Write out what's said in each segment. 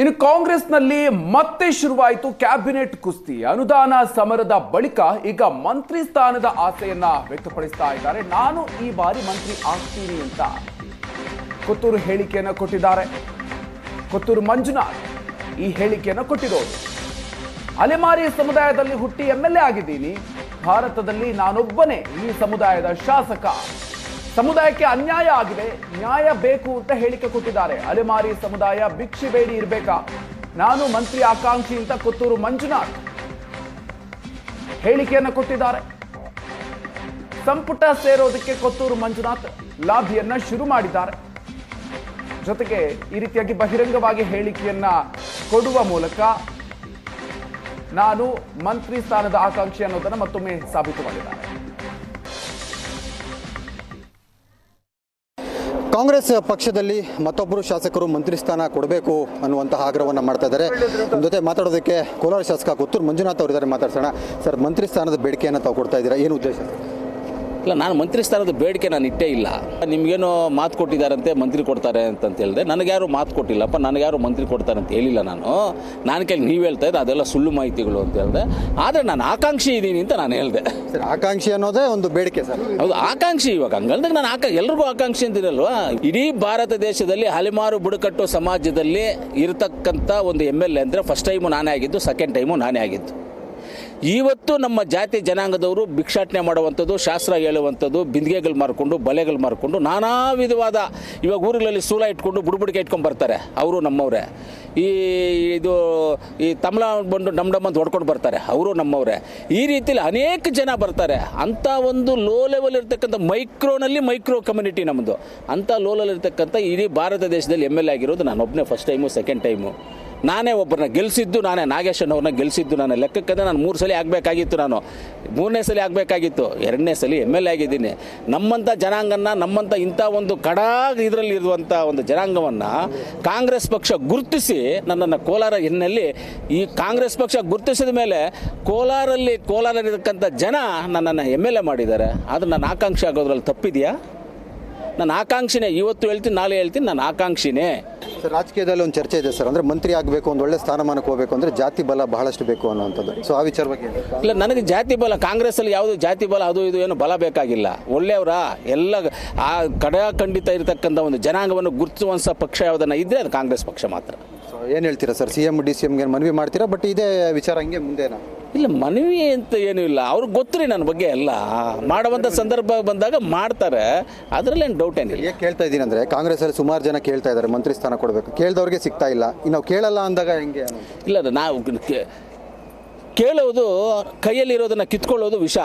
ಇನ್ನು ಕಾಂಗ್ರೆಸ್ನಲ್ಲಿ ಮತ್ತೆ ಶುರುವಾಯಿತು ಕ್ಯಾಬಿನೆಟ್ ಕುಸ್ತಿ. ಅನುದಾನ ಸಮರದ ಬಳಿಕ ಈಗ ಮಂತ್ರಿ ಸ್ಥಾನದ ಆಸೆಯನ್ನ ವ್ಯಕ್ತಪಡಿಸ್ತಾ ಇದ್ದಾರೆ. ನಾನು ಈ ಬಾರಿ ಮಂತ್ರಿ ಆಗ್ತೀನಿ ಅಂತ. ಕೊತ್ತೂರು ಹೇಳಿಕೆಯನ್ನು ಕೊಟ್ಟಿದ್ದಾರೆ. ಕೊತ್ತೂರು ಮಂಜುನಾಥ್ ಈ ಹೇಳಿಕೆಯನ್ನು ಕೊಟ್ಟಿರೋದು. ಅಲೆಮಾರಿ ಸಮುದಾಯದಲ್ಲಿ ಹುಟ್ಟಿ ಎಲ್ ಎ ಆಗಿದ್ದೀನಿ. ಭಾರತದಲ್ಲಿ ನಾನೊಬ್ಬನೇ ಈ ಸಮುದಾಯದ ಶಾಸಕ. ಸಮುದಾಯಕ್ಕೆ ಅನ್ಯಾಯ ಆಗಿದೆ. ನ್ಯಾಯ ಬೇಕು ಅಂತ ಹೇಳಿಕೆ ಕೊಟ್ಟಿದ್ದಾರೆ. ಅಲೆಮಾರಿ ಸಮುದಾಯ ಭಿಕ್ಷೆ ಬೇಡಿ ಇರಬೇಕಾ? ನಾನು ಮಂತ್ರಿ ಆಕಾಂಕ್ಷಿ ಅಂತ ಕೊತ್ತೂರು ಮಂಜುನಾಥ್ ಹೇಳಿಕೆಯನ್ನು ಕೊಟ್ಟಿದ್ದಾರೆ. ಸಂಪುಟ ಸೇರೋದಕ್ಕೆ ಕೊತ್ತೂರು ಮಂಜುನಾಥ್ ಲಾಭಿಯನ್ನ ಶುರು ಮಾಡಿದ್ದಾರೆ. ಜೊತೆಗೆ ಈ ರೀತಿಯಾಗಿ ಬಹಿರಂಗವಾಗಿ ಹೇಳಿಕೆಯನ್ನ ಕೊಡುವ ಮೂಲಕ ನಾನು ಮಂತ್ರಿ ಸ್ಥಾನದ ಆಕಾಂಕ್ಷಿ ಅನ್ನೋದನ್ನು ಮತ್ತೊಮ್ಮೆ ಸಾಬೀತು ಮಾಡಿದ್ದಾರೆ ಕಾಂಗ್ರೆಸ್ ಪಕ್ಷದಲ್ಲಿ ಮತ್ತೊಬ್ಬರು ಶಾಸಕರು ಮಂತ್ರಿ ಸ್ಥಾನ ಕೊಡಬೇಕು ಅನ್ನುವಂತಹ ಆಗ್ರಹವನ್ನು ಮಾಡ್ತಾ ಇದ್ದಾರೆ. ಜೊತೆ ಮಾತಾಡೋದಕ್ಕೆ ಕೋಲಾರ ಶಾಸಕ ಕೊತ್ತೂರು ಮಂಜುನಾಥ್ ಅವರಿದ್ದಾರೆ ಮಾತಾಡ್ಸೋಣ. ಸರ್, ಮಂತ್ರಿ ಸ್ಥಾನದ ಬೇಡಿಕೆಯನ್ನು ತಾವು ಕೊಡ್ತಾ ಇದ್ದೀರಾ? ಏನು ಉದ್ದೇಶ? ಇಲ್ಲ ನಾನು ಮಂತ್ರಿ ಸ್ಥಾನದ ಬೇಡಿಕೆ ನಾನು ಇಟ್ಟೇ ಇಲ್ಲ. ನಿಮಗೇನೋ ಮಾತು ಕೊಟ್ಟಿದ್ದಾರಂತೆ ಮಂತ್ರಿ ಕೊಡ್ತಾರೆ ಅಂತ ಹೇಳಿದೆ ನನಗ್ಯಾರು ಮಾತು ಕೊಟ್ಟಿಲ್ಲಪ್ಪ ನನಗ್ಯಾರು ಮಂತ್ರಿ ಕೊಡ್ತಾರೆ ಅಂತ ಹೇಳಿಲ್ಲ ನಾನು. ನಾನು ಕೇಳಿ ನೀವು ಹೇಳ್ತಾ ಇದ್ದೆ ಅದೆಲ್ಲ ಸುಳ್ಳು ಮಾಹಿತಿಗಳು ಅಂತ ಹೇಳಿದೆ. ಆದರೆ ನಾನು ಆಕಾಂಕ್ಷಿ ಇದ್ದೀನಿ ಅಂತ ನಾನು ಹೇಳಿದೆ. ಸರ್ ಆಕಾಂಕ್ಷಿ ಅನ್ನೋದೇ ಒಂದು ಬೇಡಿಕೆ ಸರ್. ಹೌದು ಆಕಾಂಕ್ಷಿ ಇವಾಗ. ಹಂಗಲ್ದಾಗ ನಾನು ಆಕಾ ಎಲ್ರಿಗೂ ಆಕಾಂಕ್ಷಿ ಅಂತಿರಲ್ವಾ ಇಡೀ ಭಾರತ ದೇಶದಲ್ಲಿ ಹಲಿಮಾರು ಬುಡಕಟ್ಟು ಸಮಾಜದಲ್ಲಿ ಇರತಕ್ಕಂಥ ಒಂದು ಎಂ ಎಲ್ ಎ ಅಂದರೆ ಫಸ್ಟ್ ಟೈಮು ನಾನೇ ಆಗಿದ್ದು ಸೆಕೆಂಡ್ ಟೈಮು ನಾನೇ ಆಗಿದ್ದು. ಇವತ್ತು ನಮ್ಮ ಜಾತಿ ಜನಾಂಗದವರು ಭಿಕ್ಷಾಟನೆ ಮಾಡುವಂಥದ್ದು, ಶಾಸ್ತ್ರ ಹೇಳುವಂಥದ್ದು, ಬಿಂದಿಗೆಗಳು ಮಾರ್ಕೊಂಡು, ಬಲೆಗಳು ಮಾರ್ಕೊಂಡು, ನಾನಾ ವಿಧವಾದ ಇವಾಗ ಊರುಗಳಲ್ಲಿ ಸೂಲ ಇಟ್ಕೊಂಡು ಬುಡ್ಬುಡಿಕೆ ಇಟ್ಕೊಂಡು ಬರ್ತಾರೆ. ಅವರು ನಮ್ಮವರೇ. ಈ ಇದು ಈ ತಮ್ಲ ಬಂದು ನಮ್ಮ ಡಮ್ ಅಂತ ಹೊಡ್ಕೊಂಡು ಬರ್ತಾರೆ. ಅವರು ನಮ್ಮವರೇ. ಈ ರೀತಿಯಲ್ಲಿ ಅನೇಕ ಜನ ಬರ್ತಾರೆ. ಅಂಥ ಒಂದು ಲೋ ಲೆವೆಲ್ ಇರ್ತಕ್ಕಂಥ ಮೈಕ್ರೋನಲ್ಲಿ ಮೈಕ್ರೋ ಕಮ್ಯುನಿಟಿ ನಮ್ಮದು ಅಂಥ ಲೋ ಲೆವೆಲ್ ಇರ್ತಕ್ಕಂಥ ಇಡೀ ಭಾರತ ದೇಶದಲ್ಲಿ ಎಂ ಎಲ್ ಎ ಆಗಿರೋದು ನಾನು ಒಬ್ಬನೇ ಫಸ್ಟ್ ಟೈಮು ಸೆಕೆಂಡ್ ಟೈಮು ನಾನೇ ಒಬ್ಬರನ್ನ ಗೆಲ್ಲಿಸಿದ್ದು ನಾನೇ ನಾಗೇಶನ್ ಅವ್ರನ್ನ ಗೆಲ್ಲಿಸಿದ್ದು ನಾನು ಲೆಕ್ಕಕ್ಕಂದ್ರೆ ನಾನು ಮೂರು ಸಲ ಆಗಬೇಕಾಗಿತ್ತು ನಾನು. ಮೂರನೇ ಸಲ ಆಗಬೇಕಾಗಿತ್ತು. ಎರಡನೇ ಸಲ ಎಂ ಎಲ್ ಎ ಆಗಿದ್ದೀನಿ. ನಮ್ಮಂಥ ಜನಾಂಗನ ನಮ್ಮಂಥ ಇಂಥ ಒಂದು ಕಡಾ ಇದರಲ್ಲಿ ಇರುವಂಥ ಒಂದು ಜನಾಂಗವನ್ನು ಕಾಂಗ್ರೆಸ್ ಪಕ್ಷ ಗುರುತಿಸಿ ನನ್ನನ್ನು ಕೋಲಾರ ಹಿನ್ನೆಲೆ ಈ ಕಾಂಗ್ರೆಸ್ ಪಕ್ಷ ಗುರುತಿಸಿದ ಮೇಲೆ ಕೋಲಾರಲ್ಲಿ ಕೋಲಾರಲ್ಲಿರ್ತಕ್ಕಂಥ ಜನ ನನ್ನನ್ನು ಎಂ ಎಲ್ ಎ ಮಾಡಿದ್ದಾರೆ. ಆದರೆ ನನ್ನ ಆಕಾಂಕ್ಷೆ ಆಗೋದ್ರಲ್ಲಿ ತಪ್ಪಿದೆಯಾ? ನನ್ನ ಆಕಾಂಕ್ಷಿನೇ ಇವತ್ತು ಹೇಳ್ತೀನಿ ನಾಳೆ ಹೇಳ್ತೀನಿ ನನ್ನ ಆಕಾಂಕ್ಷಿನೇ. ಸರ್ ರಾಜಕೀಯದಲ್ಲಿ ಒಂದು ಚರ್ಚೆ ಇದೆ ಸರ್. ಅಂದರೆ ಮಂತ್ರಿ ಆಗಬೇಕು ಒಂದು ಒಳ್ಳೆ ಸ್ಥಾನಮಾನಕ್ಕೆ ಹೋಗಬೇಕು ಅಂದರೆ ಜಾತಿ ಬಲ ಬಹಳಷ್ಟು ಬೇಕು ಅನ್ನುವಂಥದ್ದು. ಸೊ ಆ ವಿಚಾರ ಬಗ್ಗೆ ಇಲ್ಲ ನನಗೆ ಜಾತಿ ಬಲ ಕಾಂಗ್ರೆಸ್ಸಲ್ಲಿ ಯಾವುದು ಜಾತಿ ಬಲ ಅದು ಇದು ಏನು ಬಲ ಬೇಕಾಗಿಲ್ಲ. ಒಳ್ಳೆಯವರ ಎಲ್ಲ ಆ ಕಡಖಂಡಿತ ಇರತಕ್ಕಂಥ ಒಂದು ಜನಾಂಗವನ್ನು ಗುರುತಿಸುವಂಥ ಪಕ್ಷ ಯಾವುದನ್ನ ಇದ್ದರೆ ಅದು ಕಾಂಗ್ರೆಸ್ ಪಕ್ಷ ಮಾತ್ರ. ಸೊ ಏನು ಹೇಳ್ತೀರಾ sir? C M D C ಎಮ್ಗೆ ಮನವಿ ಮಾಡ್ತೀರಾ? ಬಟ್ ಇದೇ ವಿಚಾರ ಹಂಗೆ ಮುಂದೆನಾ? ಇಲ್ಲ ಮನವಿ ಅಂತ ಏನೂ ಇಲ್ಲ. ಅವ್ರಿಗೆ ಗೊತ್ತ್ರಿ ನನ್ನ ಬಗ್ಗೆ ಎಲ್ಲ. ಮಾಡುವಂಥ ಸಂದರ್ಭ ಬಂದಾಗ ಮಾಡ್ತಾರೆ. ಅದರಲ್ಲೇನು ಡೌಟ್ ಏನಿಲ್ಲ. ಕೇಳ್ತಾ ಇದ್ದೀನಿ ಅಂದರೆ ಕಾಂಗ್ರೆಸ್ಸಲ್ಲಿ ಸುಮಾರು ಜನ ಕೇಳ್ತಾ ಇದ್ದಾರೆ ಮಂತ್ರಿ ಸ್ಥಾನ ಕೊಡಬೇಕು. ಕೇಳಿದವ್ರಿಗೆ ಸಿಗ್ತಾ ಇಲ್ಲ. ಇನ್ನು ಕೇಳಲ್ಲ ಅಂದಾಗ ಹೆಂಗೆ. ಇಲ್ಲ ಅದು ನಾವು ಕೇಳೋದು ಕೈಯಲ್ಲಿರೋದನ್ನು ಕಿತ್ಕೊಳ್ಳೋದು ವಿಷ.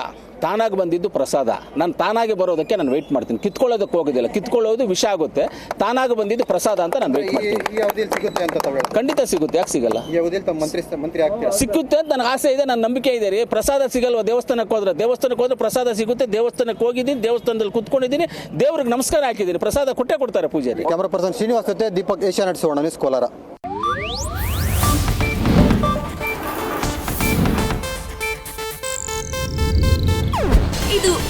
ತಾನಾಗಿ ಬಂದಿದ್ದು ಪ್ರಸಾದ. ನಾನು ತಾನಾಗಿ ಬರೋದಕ್ಕೆ ನಾನು ವೆಯ್ಟ್ ಮಾಡ್ತೀನಿ. ಕಿತ್ಕೊಳ್ಳೋದಕ್ಕೆ ಹೋಗೋದಿಲ್ಲ. ಕಿತ್ಕೊಳ್ಳೋದು ವಿಷ ಆಗುತ್ತೆ. ತಾನಾಗಿ ಬಂದಿದ್ದು ಪ್ರಸಾದ ಅಂತ ನಾನು ವೆಯ್ಟ್ ಮಾಡ್ತೀನಿ. ಖಂಡಿತ ಸಿಗುತ್ತೆ. ಯಾಕೆ ಸಿಗಲ್ಲ? ಸಿಕ್ಕುತ್ತೆ ಅಂತ ನನಗೆ ಆಸೆ ಇದೆ. ನನ್ನ ನಂಬಿಕೆ ಇದೆ ರೀ. ಪ್ರಸಾದ ಸಿಗಲ್ವ? ದೇವಸ್ಥಾನಕ್ಕೆ ಹೋದ್ರೆ. ದೇವಸ್ಥಾನಕ್ಕೆ ಹೋದ್ರೆ ಪ್ರಸಾದ ಸಿಗುತ್ತೆ. ದೇವಸ್ಥಾನಕ್ಕೆ ಹೋಗಿದ್ದೀನಿ. ದೇವಸ್ಥಾನದಲ್ಲಿ ಕುತ್ಕೊಂಡಿದ್ದೀನಿ. ದೇವ್ರಿಗೆ ನಮಸ್ಕಾರ ಹಾಕಿದ್ದೀನಿ. ಪ್ರಸಾದ ಕೊಟ್ಟೆ ಕೊಡ್ತಾರೆ ಪೂಜಾರಿ. ಕ್ಯಾಮರಾ ಪರ್ಸನ್ ಶ್ರೀನಿವಾಸ ಜೊತೆ ದೀಪಕ್ ಏಷ್ಯಾ ಸುವರ್ಣ ನ್ಯೂಸ್ ಕೋಲಾರ.